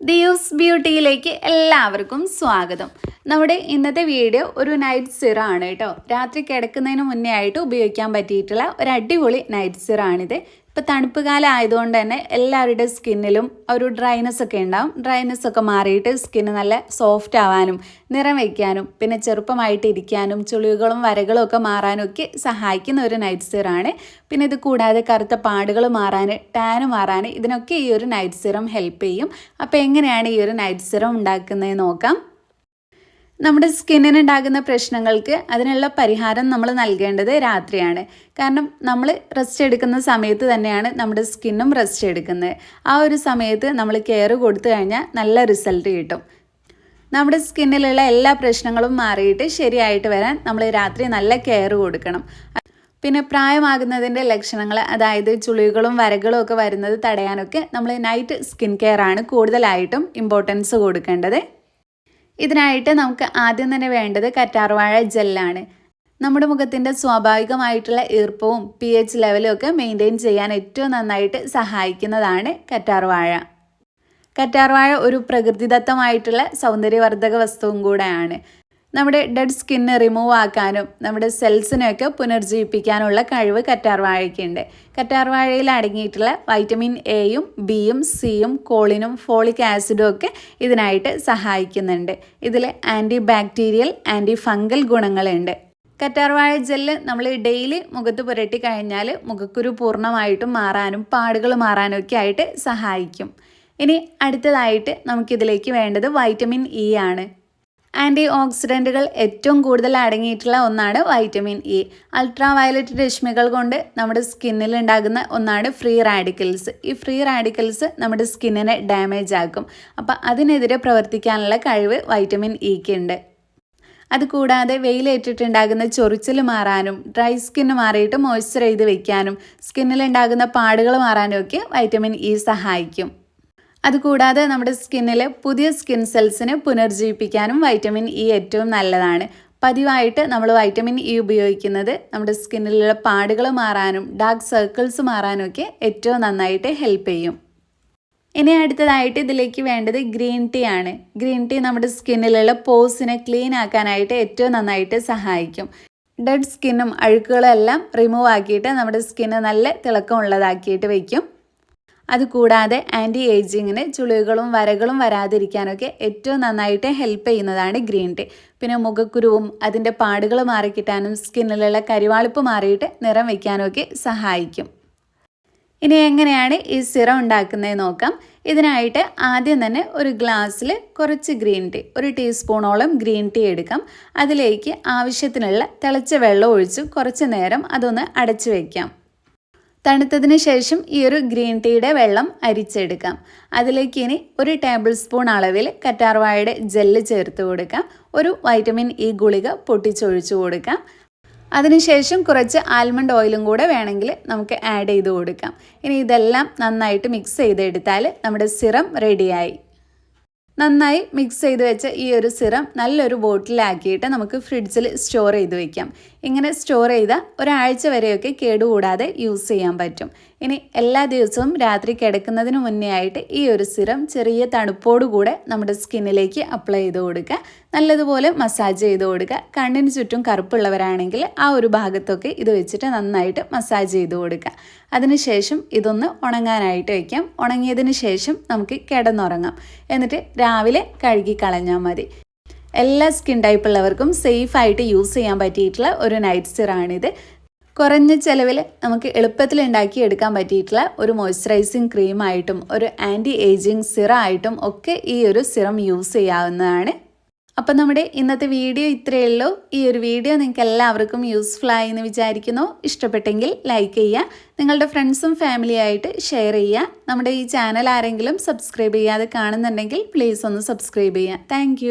ദിയൂസ് ബ്യൂട്ടിയിലേക്ക് എല്ലാവർക്കും സ്വാഗതം. നമ്മുടെ ഇന്നത്തെ വീഡിയോ ഒരു നൈറ്റ് സിറ ആണ് കേട്ടോ. രാത്രി കിടക്കുന്നതിന് മുന്നേ ആയിട്ട് ഉപയോഗിക്കാൻ പറ്റിയിട്ടുള്ള ഒരു അടിപൊളി നൈറ്റ് സിറ ആണിത്. ഇപ്പോൾ തണുപ്പ് കാലം ആയതുകൊണ്ട് തന്നെ എല്ലാവരുടെ സ്കിന്നിലും ഒരു ഡ്രൈനസ് ഒക്കെ ഉണ്ടാവും. ഡ്രൈനസ് ഒക്കെ മാറിയിട്ട് സ്കിന്ന് നല്ല സോഫ്റ്റ് ആവാനും നിറം വയ്ക്കാനും പിന്നെ ചെറുപ്പമായിട്ട് ഇരിക്കാനും ചുളിവുകളും വരകളും ഒക്കെ മാറാനും ഒക്കെ സഹായിക്കുന്ന ഒരു നൈറ്റ് സിറാണ് പിന്നെ ഇത് കൂടാതെ കറുത്ത പാടുകൾ മാറാൻ ടാന് മാറാൻ ഇതിനൊക്കെ ഈ ഒരു നൈറ്റ് സിറം ഹെൽപ്പ് ചെയ്യും. അപ്പോൾ എങ്ങനെയാണ് ഈ ഒരു നൈറ്റ് സിറം ഉണ്ടാക്കുന്നത് നോക്കാം. നമ്മുടെ സ്കിന്നിന് ഉണ്ടാകുന്ന പ്രശ്നങ്ങൾക്ക് അതിനുള്ള പരിഹാരം നമ്മൾ നൽകേണ്ടത് രാത്രിയാണ്. കാരണം നമ്മൾ റെസ്റ്റ് എടുക്കുന്ന സമയത്ത് തന്നെയാണ് നമ്മുടെ സ്കിന്നും റെസ്റ്റ് എടുക്കുന്നത്. ആ ഒരു സമയത്ത് നമ്മൾ കെയർ കൊടുത്തു കഴിഞ്ഞാൽ നല്ല റിസൾട്ട് കിട്ടും. നമ്മുടെ സ്കിന്നിലുള്ള എല്ലാ പ്രശ്നങ്ങളും മാറിയിട്ട് ശരിയായിട്ട് വരാൻ നമ്മൾ രാത്രി നല്ല കെയർ കൊടുക്കണം. പിന്നെ പ്രായമാകുന്നതിന്റെ ലക്ഷണങ്ങൾ അതായത് ചുളികളും വരകളും ഒക്കെ വരുന്നത് തടയാനൊക്കെ നമ്മൾ നൈറ്റ് സ്കിൻ കെയർ ആണ് കൂടുതലായിട്ടും ഇമ്പോർട്ടൻസ് കൊടുക്കേണ്ടത്. ഇതിനായിട്ട് നമുക്ക് ആദ്യം തന്നെ വേണ്ടത് കറ്റാർവാഴ ജെല്ലാണ്. നമ്മുടെ മുഖത്തിന്റെ സ്വാഭാവികമായിട്ടുള്ള ഈർപ്പവും പി എച്ച് ലെവലും ഒക്കെ മെയിന്റെയിൻ ചെയ്യാൻ ഏറ്റവും നന്നായിട്ട് സഹായിക്കുന്നതാണ് കറ്റാർവാഴ. കറ്റാർവാഴ ഒരു പ്രകൃതിദത്തമായിട്ടുള്ള സൗന്ദര്യവർദ്ധക വസ്തുവും കൂടെയാണ്. നമ്മുടെ ഡെഡ് സ്കിന്ന് റിമൂവ് ആക്കാനും നമ്മുടെ സെൽസിനെയൊക്കെ പുനർജീവിപ്പിക്കാനുള്ള കഴിവ് കറ്റാർവാഴയ്ക്കുണ്ട്. കറ്റാർവാഴയിൽ അടങ്ങിയിട്ടുള്ള വൈറ്റമിൻ എയും ബിയും സിയും കോളിനും ഫോളിക് ആസിഡും ഒക്കെ ഇതിനായിട്ട് സഹായിക്കുന്നുണ്ട്. ഇതിൽ ആന്റി ബാക്ടീരിയൽ ആന്റി ഫംഗൽ ഗുണങ്ങളുണ്ട്. കറ്റാർവാഴ ജെല്ല് നമ്മൾ ഡെയിലി മുഖത്ത് പുരട്ടി കഴിഞ്ഞാൽ മുഖക്കുരു പൂർണമായിട്ടും മാറാനും പാടുകൾ മാറാനും ഒക്കെ ആയിട്ട് സഹായിക്കും. ഇനി അടുത്തതായിട്ട് നമുക്കിതിലേക്ക് വേണ്ടത് വൈറ്റമിൻ ഇ ആണ്. ആന്റി ഓക്സിഡന്റുകൾ ഏറ്റവും കൂടുതൽ അടങ്ങിയിട്ടുള്ള ഒന്നാണ് വൈറ്റമിൻ ഇ. അൾട്രാ വയലറ്റ് രശ്മികൾ കൊണ്ട് നമ്മുടെ സ്കിന്നിൽ ഉണ്ടാകുന്ന ഒന്നാണ് ഫ്രീ റാഡിക്കൽസ്. ഈ ഫ്രീ റാഡിക്കൽസ് നമ്മുടെ സ്കിന്നിനെ ഡാമേജ് ആക്കും. അപ്പം അതിനെതിരെ പ്രവർത്തിക്കാനുള്ള കഴിവ് വൈറ്റമിൻ ഇക്ക് ഉണ്ട്. അതുകൂടാതെ വെയിലേറ്റിട്ടുണ്ടാകുന്ന ചൊറിച്ചിൽ മാറാനും ഡ്രൈ സ്കിന്ന് മാറിയിട്ട് മോയ്സ്ചർ ചെയ്ത് വെക്കാനും സ്കിന്നിലുണ്ടാകുന്ന പാടുകൾ മാറാനും ഒക്കെ വൈറ്റമിൻ ഇ സഹായിക്കും. അതുകൂടാതെ നമ്മുടെ സ്കിന്നിലെ പുതിയ സ്കിൻ സെൽസിനെ പുനർജീവിപ്പിക്കാനും വൈറ്റമിൻ ഇ ഏറ്റവും നല്ലതാണ്. പതിവായിട്ട് നമ്മൾ വൈറ്റമിൻ ഇ ഉപയോഗിക്കുന്നത് നമ്മുടെ സ്കിന്നിലുള്ള പാടുകൾ മാറാനും ഡാർക്ക് സർക്കിൾസ് മാറാനും ഒക്കെ ഏറ്റവും നന്നായിട്ട് ഹെൽപ്പ് ചെയ്യും. ഇനി അടുത്തതായിട്ട് ഇതിലേക്ക് വേണ്ടത് ഗ്രീൻ ടീ ആണ്. ഗ്രീൻ ടീ നമ്മുടെ സ്കിന്നിലുള്ള പോസിനെ ക്ലീൻ ആക്കാനായിട്ട് ഏറ്റവും നന്നായിട്ട് സഹായിക്കും. ഡെഡ് സ്കിന്നും അഴുക്കുകളും എല്ലാം റിമൂവ് ആക്കിയിട്ട് നമ്മുടെ സ്കിന്ന് നല്ല തിളക്കമുള്ളതാക്കിയിട്ട് വയ്ക്കും. അതുകൂടാതെ ആന്റി ഏജിങ്ങിന് ചുളിവുകളും വരകളും വരാതിരിക്കാനൊക്കെ ഏറ്റവും നന്നായിട്ട് ഹെൽപ്പ് ചെയ്യുന്നതാണ് ഗ്രീൻ ടീ പിന്നെ മുഖക്കുരുവും അതിന്റെ പാടുകൾ മാറിക്കിട്ടാനും സ്കിന്നിലുള്ള കരിവാളിപ്പ് മാറിയിട്ട് നിറം വയ്ക്കാനൊക്കെ സഹായിക്കും. ഇനി എങ്ങനെയാണ് ഈ സിറം ഉണ്ടാക്കുന്നത് നോക്കാം. ഇതിനായിട്ട് ആദ്യം തന്നെ ഒരു ഗ്ലാസ്സിൽ കുറച്ച് ഗ്രീൻ ടീ ഒരു ടീസ്പൂണോളം ഗ്രീൻ ടീ എടുക്കാം. അതിലേക്ക് ആവശ്യത്തിനുള്ള തിളച്ച വെള്ളം ഒഴിച്ച് കുറച്ച് നേരം അതൊന്ന് അടച്ചു വയ്ക്കാം തണുത്തതിന് ശേഷം ഈ ഒരു ഗ്രീൻ ടീയുടെ വെള്ളം അരിച്ചെടുക്കാം. അതിലേക്ക് ഇനി ഒരു ടേബിൾ സ്പൂൺ അളവിൽ കറ്റാർവാഴയുടെ ജെല്ല് ചേർത്ത് കൊടുക്കാം. ഒരു വൈറ്റമിൻ ഇ ഗുളിക പൊട്ടിച്ചൊഴിച്ചു കൊടുക്കാം. അതിനുശേഷം കുറച്ച് ആൽമണ്ട് ഓയിലും കൂടെ വേണമെങ്കിൽ നമുക്ക് ആഡ് ചെയ്ത് കൊടുക്കാം. ഇനി ഇതെല്ലാം നന്നായിട്ട് മിക്സ് ചെയ്തെടുത്താൽ നമ്മുടെ സിറം റെഡിയായി. നന്നായി മിക്സ് ചെയ്ത് വെച്ച ഈ ഒരു സിറം നല്ലൊരു ബോട്ടിലാക്കിയിട്ട് നമുക്ക് ഫ്രിഡ്ജിൽ സ്റ്റോർ ചെയ്ത് വെക്കാം. ഇങ്ങനെ സ്റ്റോർ ചെയ്ത ഒരാഴ്ച വരെയൊക്കെ കേടുകൂടാതെ യൂസ് ചെയ്യാൻ പറ്റും. ഇനി എല്ലാ ദിവസവും രാത്രി കിടക്കുന്നതിന് മുന്നേ ആയിട്ട് ഈ ഒരു സിറം ചെറിയ തണുപ്പോടുകൂടെ നമ്മുടെ സ്കിന്നിലേക്ക് അപ്ലൈ ചെയ്ത് കൊടുക്കുക. നല്ലതുപോലെ മസാജ് ചെയ്ത് കൊടുക്കുക. കണ്ണിന് ചുറ്റും കറുപ്പുള്ളവരാണെങ്കിൽ ആ ഒരു ഭാഗത്തൊക്കെ ഇത് വെച്ചിട്ട് നന്നായിട്ട് മസാജ് ചെയ്ത് കൊടുക്കുക. അതിനുശേഷം ഇതൊന്ന് ഉണങ്ങാനായിട്ട് വയ്ക്കാം ഉണങ്ങിയതിന് ശേഷം നമുക്ക് കിടന്നുറങ്ങാം. എന്നിട്ട് രാവിലെ കഴുകി കളഞ്ഞാൽ മതി. എല്ലാ സ്കിൻ ടൈപ്പ് ഉള്ളവർക്കും സേഫായിട്ട് യൂസ് ചെയ്യാൻ പറ്റിയിട്ടുള്ള ഒരു നൈറ്റ് സിറാണിത് കുറഞ്ഞ ചിലവിൽ നമുക്ക് എളുപ്പത്തിൽ ഉണ്ടാക്കി എടുക്കാൻ പറ്റിയിട്ടുള്ള ഒരു മോയ്സ്ചറൈസിങ് ക്രീമായിട്ടും ഒരു ആന്റി ഏജിങ് സിറായിട്ടും ഒക്കെ ഈ ഒരു സിറം യൂസ് ചെയ്യാവുന്നതാണ്. അപ്പം നമ്മുടെ ഇന്നത്തെ വീഡിയോ ഇത്രയേ ഉള്ളൂ. ഈ ഒരു വീഡിയോ നിങ്ങൾക്ക് എല്ലാവർക്കും യൂസ്ഫുൾ ആയി എന്ന് വിചാരിക്കുന്നു. ഇഷ്ടപ്പെട്ടെങ്കിൽ ലൈക്ക് ചെയ്യുക. നിങ്ങളുടെ ഫ്രണ്ട്സും ഫാമിലിയായിട്ട് ഷെയർ ചെയ്യുക. നമ്മുടെ ഈ ചാനൽ ആരെങ്കിലും സബ്സ്ക്രൈബ് ചെയ്യാതെ കാണുന്നുണ്ടെങ്കിൽ പ്ലീസ് ഒന്ന് സബ്സ്ക്രൈബ് ചെയ്യുക. താങ്ക്